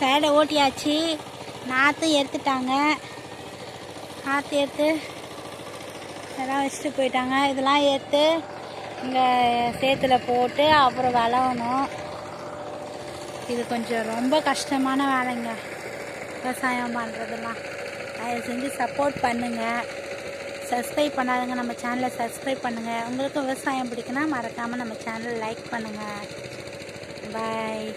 சேடை ஓட்டியாச்சு. நாற்று எடுத்துட்டாங்க. நாற்று எடுத்து இதெல்லாம் வச்சுட்டு போயிட்டாங்க. இதெல்லாம் எடுத்து இங்கே சேத்துல போட்டு அப்புறம் வளவணும். இது கொஞ்சம் ரொம்ப கஷ்டமான வேலைங்க. விவசாயம் பண்ணுறதெல்லாம் தயவு செஞ்சு சப்போர்ட் பண்ணுங்கள் சப்ஸ்கிரைப் பண்ணாதவங்க நம்ம சேனலை சப்ஸ்கிரைப் பண்ணுங்கள் உங்களுக்கு விவசாயம் பிடிக்குன்னா மறக்காமல் நம்ம சேனலை லைக் பண்ணுங்கள் பாய்